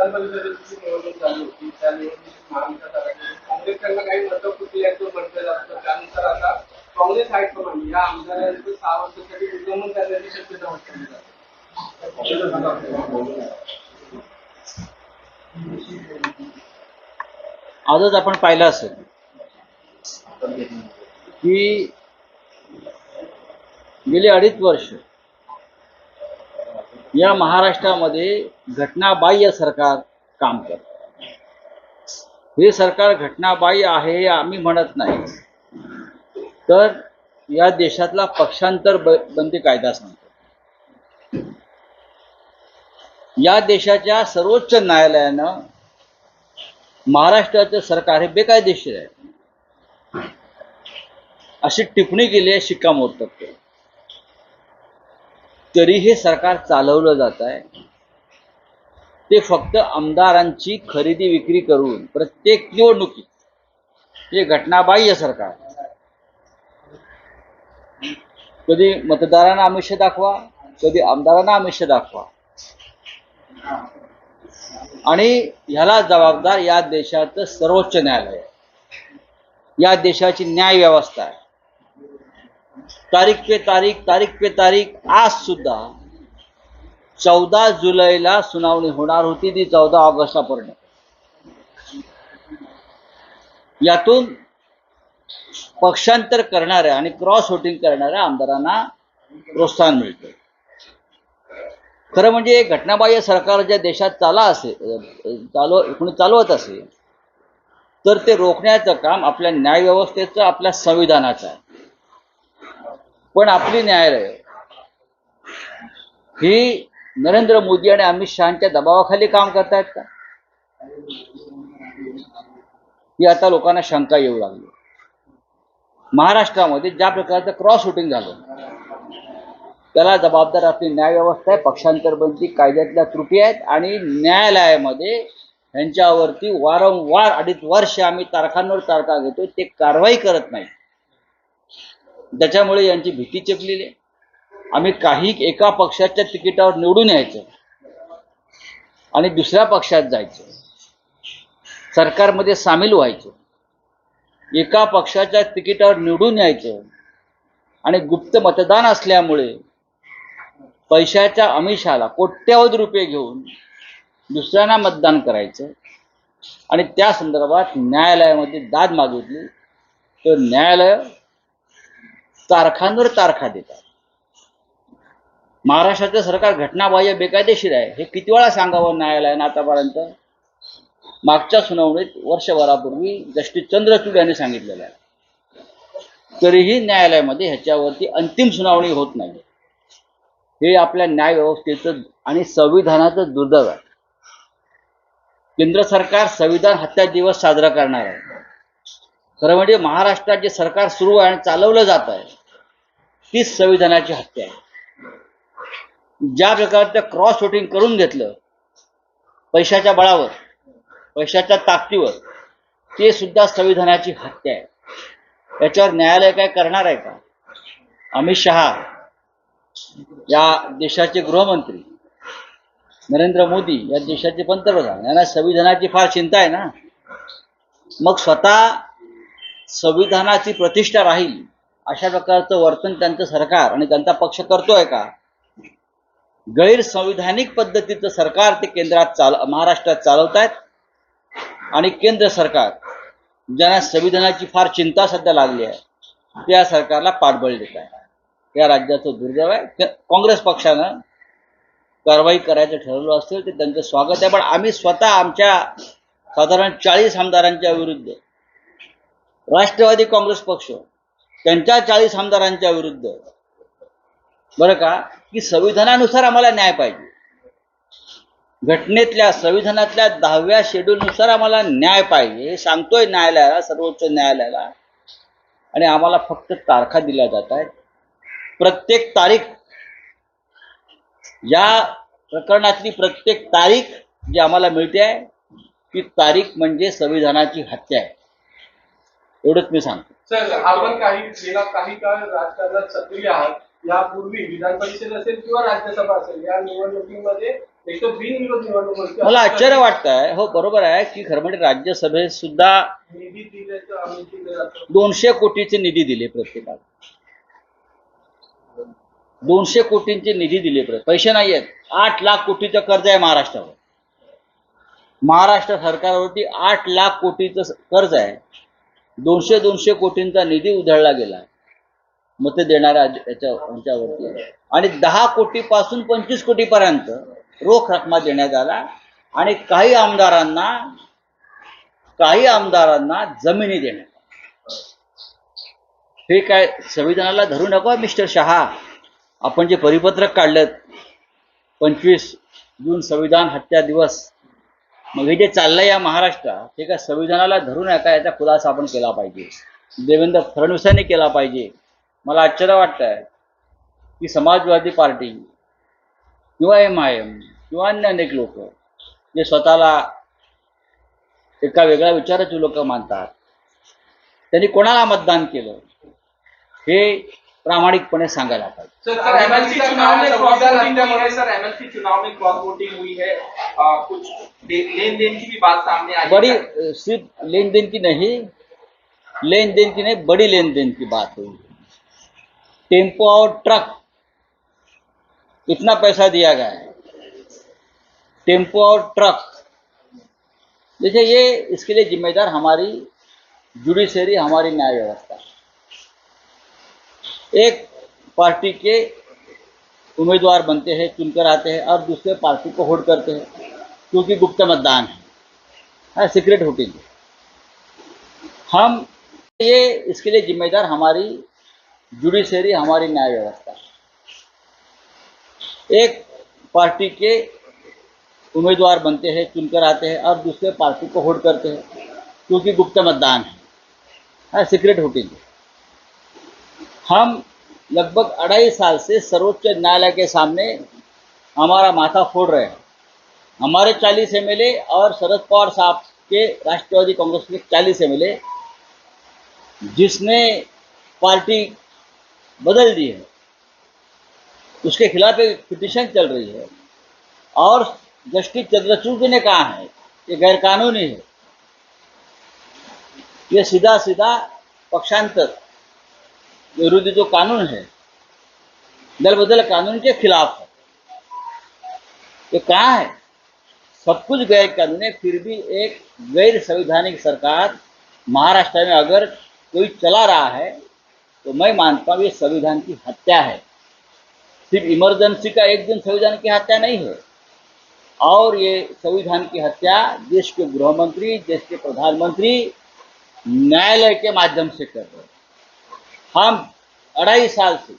विधान परिषदेची निवडणूक झाली होती त्या निवडणुकीत महाविकास काँग्रेसकडनं काही मतं फुटल्याचं म्हटलं जातं त्यानंतर आता काँग्रेस हायकमांड या आमदारांचं सहा वर्षासाठी निर्गमन करण्याची शक्यता वर्तवली जाते आजच आपण पाहिलं असेल की गेली अडीच वर्ष या महाराष्ट्रामध्ये घटनाबाह्य सरकार काम करत. हे सरकार घटनाबाह्य आहे हे आम्ही म्हणत नाही. तर या देशातला पक्षांतर बंदी कायदा सांगतो. या देशाच्या सर्वोच्च न्यायालयानं महाराष्ट्राचं सरकार हे बेकायदेशीर आहे. अशी टिप्पणी केली आहे शिक्कामोर्तब केलं तरी हे सरकार चालवलं जात आहे. ते फक्त आमदारांची खरेदी विक्री करून प्रत्येक निवडणुकीत हे घटनाबाह्य सरकार. कधी मतदारांना आमिष दाखवा कधी आमदारांना आमिष दाखवा. आणि ह्याला जबाबदार या देशाचं सर्वोच्च न्यायालय या देशाची न्याय व्यवस्था आहे. तारीख पे तारीख तारीख पे तारीख. आज सुद्धा चौदा जुलैला सुनावणी होणार होती ती चौदा ऑगस्टला परिणत यातून पक्षांतर करणाऱ्या आणि क्रॉस वोटिंग करणाऱ्या आमदारांना प्रोत्साहन मिळतं खरं म्हणजे घटनाबाह्य सरकार ज्या देशात चाला असेल चालू कोणी चालवत असेल तर ते रोखण्याचं काम आपल्या न्यायव्यवस्थेचं आपल्या संविधानाचं आहे. पण आपली न्यायालय ही नरेंद्र मोदी आणि अमित शहाच्या दबावाखाली काम करतायत का? ही आता लोकांना शंका येऊ लागली. महाराष्ट्रामध्ये ज्या प्रकारचं क्रॉस वोटिंग झालं त्याला जबाबदार आपली न्यायव्यवस्था आहे पक्षांतरबंदी कायद्यातल्या त्रुटी आहेत आणि न्यायालयामध्ये यांच्यावरती वारंवार अडीच वर्ष आम्ही तारखांवर तारखा घेतो ते कारवाई करत नाही त्याच्यामुळे यांची भीती चेपलेली आहे. आम्ही काही एका पक्षाच्या तिकिटावर निवडून यायचं आणि दुसऱ्या पक्षात जायचं. सरकारमध्ये सामील व्हायचं. एका पक्षाच्या तिकिटावर निवडून यायचं आणि गुप्त मतदान असल्यामुळे पैशाच्या अमिषाला कोट्यावधी रुपये घेऊन दुसऱ्यांना मतदान करायचं आणि त्या संदर्भात न्यायालयामध्ये दाद मागितली. तर न्यायालय तारखांवर तारखा देतात. महाराष्ट्राचं सरकार घटनाबाह्य बेकायदेशीर आहे. हे किती वेळा सांगावं न्यायालयानं आतापर्यंत मागच्या सुनावणीत वर्षभरापूर्वी जस्टिस चंद्रचूड यांनी सांगितलेलं आहे. तरीही न्यायालयामध्ये ह्याच्यावरती अंतिम सुनावणी होत नाही. हे आपल्या न्यायव्यवस्थेचं आणि संविधानाचं दुर्दैव आहे. केंद्र सरकार संविधान हत्या दिवस साजरा करणार आहे. खरं म्हणजे महाराष्ट्रात जे सरकार सुरू आहे आणि चालवलं जात आहे तीच संविधानाची हत्या आहे. ज्या प्रकारचं क्रॉस वोटिंग करून घेतलं पैशाच्या बळावर पैशाच्या ताकदीवर ते सुद्धा संविधानाची हत्या आहे. याच्यावर न्यायालय काय करणार आहे का? अमित शहा या देशाचे गृहमंत्री नरेंद्र मोदी या देशाचे पंतप्रधान यांना संविधानाची फार चिंता आहे ना? मग स्वतः संविधानाची प्रतिष्ठा राहील अशा प्रकारचं वर्तन त्यांचं सरकार आणि त्यांचा पक्ष करतोय का? गैरसंविधानिक पद्धतीचं सरकार ते केंद्रात चाल महाराष्ट्रात चालवतायत आणि केंद्र सरकार ज्यांना संविधानाची फार चिंता सध्या लागली आहे त्या सरकारला पाठबळ देत आहे या राज्याचं दुर्दैव आहे. काँग्रेस पक्षानं कारवाई करायचं ठरवलं असेल ते त्यांचं स्वागत आहे. पण आम्ही स्वतः आमच्या साधारण चाळीस आमदारांच्या विरुद्ध राष्ट्रवादी काँग्रेस पक्ष त्यांच्या चाळीस आमदारांच्या विरुद्ध. बरं का? की संविधानानुसार आम्हाला न्याय पाहिजे. घटनेतल्या संविधानातल्या दहाव्या शेड्यूलनुसार आम्हाला न्याय पाहिजे. हे सांगतोय न्यायालयाला सर्वोच्च न्यायालयाला. आणि आम्हाला फक्त तारखा दिल्या जात आहेत. प्रत्येक तारीख या प्रकरणातली प्रत्येक तारीख जी आम्हाला मिळते आहे ती तारीख म्हणजे संविधानाची हत्या आहे. एवढंच मी सांगतो. सर आपण काही गेला काही काळ राजकारणात सक्रिय आहात. यापूर्वी विधान परिषद असेल किंवा राज्यसभा असेल या निवडणुकीमध्ये एक तर बिनविरोध निवडणूक होती. मला आश्चर्य वाटत आहे हो बरोबर आहे की खरं म्हणजे राज्यसभेत सुद्धा निधी दिल्याचं आम्ही दिलं जातं. दोनशे कोटीचे निधी दिले प्रत्येकाला. दोनशे कोटींचे निधी दिले प्रत्येक पैसे नाही आहेत. आठ लाख कोटीचं कर्ज आहे महाराष्ट्रावर. महाराष्ट्र सरकारवरती आठ लाख कोटीचं कर्ज आहे. दोनशे दोनशे कोटींचा निधी उधळला गेला. मते देणाऱ्या आज- याच्या यांच्यावरती आणि दहा कोटीपासून पंचवीस कोटीपर्यंत रोख रकमा देण्यात आला. आणि काही आमदारांना काही आमदारांना जमिनी देण्यात हे काय संविधानाला धरू नका मिस्टर शहा? आपण जे परिपत्रक काढलं पंचवीस जून संविधान हत्या दिवस मग हे जे चाललंय या महाराष्ट्रात ते काय संविधानाला धरून आहे का? याचा खुलासा आपण केला पाहिजे. देवेंद्र फडणवीसांनी केला पाहिजे. मला आश्चर्य वाटतंय की समाजवादी पार्टी किंवा एम आय एम किंवा अन्य अनेक लोक जे स्वतःला एका वेगळ्या विचाराचे लोक मानतात त्यांनी कोणाला मतदान केलं? हे प्रामाणिकपणे सांगायला पाहिजे. सर सर एमएलसी चुनाव में क्रॉस वोटिंग हुई है सर. एमएलसी चुनाव में क्रॉस वोटिंग हुई है. आ, कुछ लेन देन की भी बात सामने आई बड़ी सिर्फ़ लेन देन की नहीं लेन देन की नहीं बड़ी लेन देन की बात हुई। टेंपो और ट्रक इतना पैसा दिया गया है। टेंपो और ट्रक देखिए ये इसके लिए जिम्मेदार हमारी जुडिशरी हमारी न्याय व्यवस्था एक पार्टी के उम्मीदवार बनते हैं, चुनकर आते हैं और दूसरे पार्टी को होल्ड करते हैं, क्योंकि गुप्त मतदान है। है सीक्रेट वोटिंग हम ये, इसके लिए जिम्मेदार हमारी जुडिशरी हमारी न्याय व्यवस्था एक पार्टी के उम्मीदवार बनते हैं, चुनकर आते हैं और दूसरे पार्टी को होल्ड करते हैं, क्योंकि गुप्त मतदान है। है सीक्रेट वोटिंग हम लगभग अढ़ाई साल से सर्वोच्च न्यायालय के सामने हमारा माथा फोड़ रहे हैं। हमारे चालीस एम और शरद पवार साहब के राष्ट्रवादी कांग्रेस के चालीस एम जिसने पार्टी बदल दी है, उसके खिलाफ एक पिटिशन चल रही है और जस्टिस चंद्रचूड़ जी ने कहा है कि गैरकानूनी है। ये सीधा सीधा पक्षांतर विरोधी जो कानून है, दल बदल कानून के खिलाफ है। ये कहाँ है? सब कुछ गैर कानून है, फिर भी एक गैर संवैधानिक सरकार महाराष्ट्र में अगर कोई चला रहा है तो मैं मानता हूँ ये संविधान की हत्या है। सिर्फ़ इमरजेंसी का एक दिन संविधान की हत्या नहीं है। और ये संविधान की हत्या देश के गृह मंत्री देश के प्रधानमंत्री न्यायालय के माध्यम से कर रहे हैं। हम अढ़ाई साल से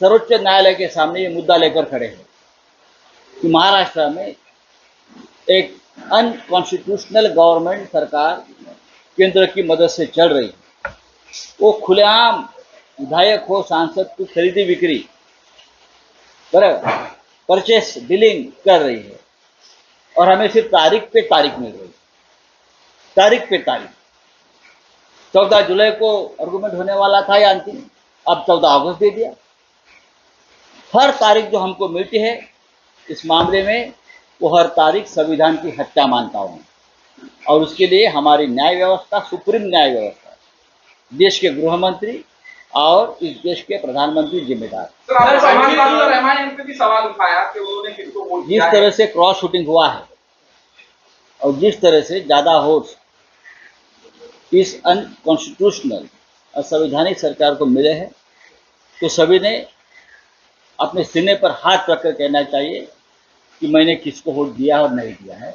सर्वोच्च न्यायालय के सामने ये मुद्दा लेकर खड़े हैं कि महाराष्ट्र में एक अनकॉन्स्टिट्यूशनल गवर्नमेंट सरकार केंद्र की मदद से चल रही है। वो खुलेआम विधायक हो, सांसद की खरीदी बिक्री, बराबर परचेस डीलिंग कर रही है। और हमें सिर्फ़ तारीख पे तारीख मिल रही है। तारीख पे तारीख। चौदह जुलाई को आर्गूमेंट होने वाला था या अंतिम। अब चौदह अगस्त दे दिया। हर तारीख जो हमको मिलती है इस मामले में वो हर तारीख संविधान की हत्या मानता हूँ और उसके लिए हमारी न्याय व्यवस्था सुप्रीम न्याय व्यवस्था। देश के गृह मंत्री और इस देश के प्रधानमंत्री जिम्मेदार। जिस तरह से क्रॉस शूटिंग हुआ है और जिस तरह से ज़्यादा वोट इस अनकॉन्स्टिट्यूशनल असंवैधानिक सरकार को मिले हैं तो सभी ने अपने सीने पर हाथ रखकर कहना चाहिए कि मैंने किसको वोट दिया और नहीं दिया है।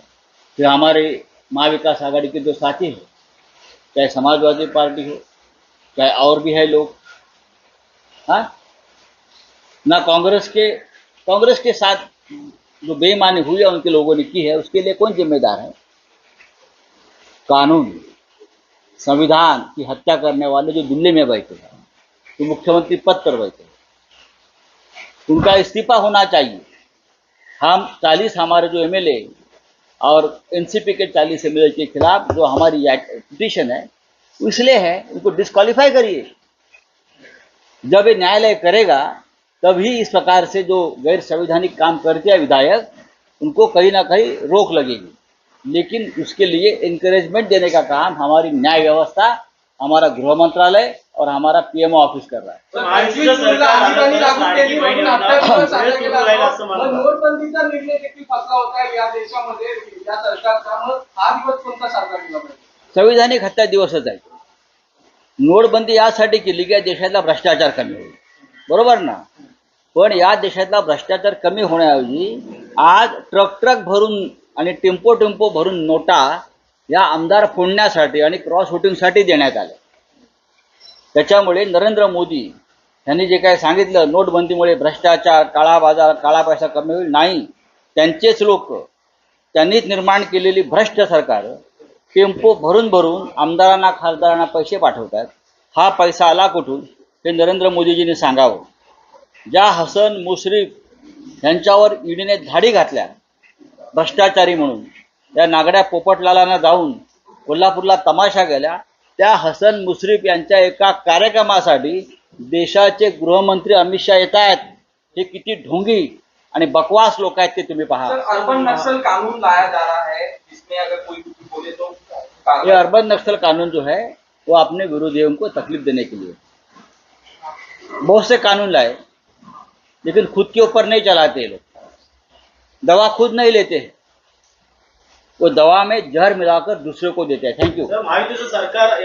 फिर हमारे महाविकास आघाड़ी के जो साथी हैं, चाहे समाजवादी पार्टी हो, चाहे और भी है लोग। हाँ? ना कांग्रेस के कांग्रेस के साथ जो बेईमानी हुई है, उनके लोगों ने की है, उसके लिए कौन जिम्मेदार है? कानून। संविधान की हत्या करने वाले जो दिल्ली में बैठे हैं, जो मुख्यमंत्री पद पर बैठे हैं, उनका इस्तीफा होना चाहिए। हम चालीस हमारे जो एमएलए और एनसीपी के चालीस एमएलए के खिलाफ जो हमारी पिटिशन है, इसलिए है, उनको डिस्कालीफाई करिए। जब ये न्यायालय करेगा, तभी इस प्रकार से जो गैर संवैधानिक काम करते हैं विधायक, उनको कहीं ना कहीं रोक लगेगी। लेकिन उसके लिए इंकरेजमेंट देने का काम हमारी न्याय व्यवस्था हमारा गृह मंत्रालय और हमारा पीएमओ ऑफिस कर रहा है तर महायुतीचं 25 जूनला सरकार आणीबाणी आलं तर लागू केली लाडकी बहीण म्हणून योजना आता दिवस साजरा पुढे केला राहील जातो. असं मग म्हणतात. नोटबंदीचा निर्णय देखील फसला होता या देशामध्ये या सरकारचा मग हा दिवस कोणता साजरा केला पाहिजे संविधानिक हत्या दिवसच आहे नोटबंदी यासाठी केली की या देशातला भ्रष्टाचार कमी होईल बरोबर ना पण या देशातला भ्रष्टाचार कमी होण्याऐवजी आज ट्रक ट्रक भरून आणि टेम्पो टेम्पो भरून नोटा या आमदार फोडण्यासाठी आणि क्रॉस वोटिंगसाठी देण्यात आल्या. त्याच्यामुळे नरेंद्र मोदी यांनी जे काय सांगितलं नोटबंदीमुळे भ्रष्टाचार काळा बाजार काळा पैसा कमी होईल नाही. त्यांचेच लोक त्यांनीच निर्माण केलेली भ्रष्ट सरकार टेम्पो भरून भरून आमदारांना खासदारांना पैसे पाठवतात. हा पैसा आला कुठून? हे नरेंद्र मोदीजींनी सांगावं. ज्या हसन मुश्रीफ यांच्यावर ईडीने धाडी घातल्या भ्रष्टाचारी म्हणून. त्या नागड्या पोपटलालांना जाऊन कोल्हापूरला तमाशा गेल्या त्या हसन मुश्रीफ यांच्या एका कार्यक्रमासाठी देशाचे गृहमंत्री अमित शहा येत आहेत हे किती ढोंगी आणि बकवास लोक आहेत ते तुम्ही पहा. अर्बन नक्सल कानून लाया जा रहा है. जिसमें अगर कोई कुछ बोले तो ये अर्बन नक्सल कानून जो है वो अपने विरोधियों को तकलीफ देने के लिए। बहुत से कानून लाए लेकिन खुद के ऊपर नहीं चलाते ये लोग। दवा खुद नहीं लेते। वो दवा में जहर मिलाकर दूसरे को देते हैं। थैंक यू महायुतीचं सरकार